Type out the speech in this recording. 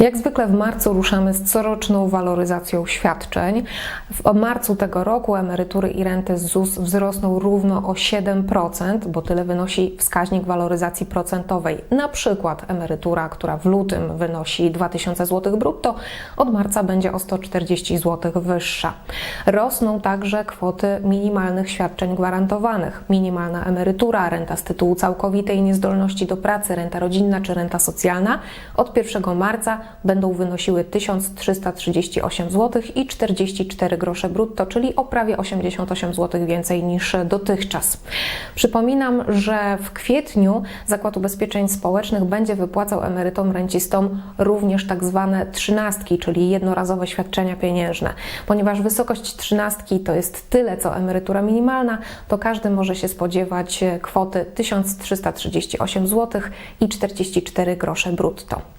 Jak zwykle w marcu ruszamy z coroczną waloryzacją świadczeń. W marcu tego roku emerytury i renty z ZUS wzrosną równo o 7%, bo tyle wynosi wskaźnik waloryzacji procentowej. Na przykład emerytura, która w lutym wynosi 2000 zł brutto, od marca będzie o 140 zł wyższa. Rosną także kwoty minimalnych świadczeń gwarantowanych. Minimalna emerytura, renta z tytułu całkowitej niezdolności do pracy, renta rodzinna czy renta socjalna od 1 marca będą wynosiły 1338 zł i 44 grosze brutto, czyli o prawie 88 zł więcej niż dotychczas. Przypominam, że w kwietniu Zakład Ubezpieczeń Społecznych będzie wypłacał emerytom, rencistom również tak zwane trzynastki, czyli jednorazowe świadczenia pieniężne. Ponieważ wysokość trzynastki to jest tyle, co emerytura minimalna, to każdy może się spodziewać kwoty 1338 zł i 44 grosze brutto.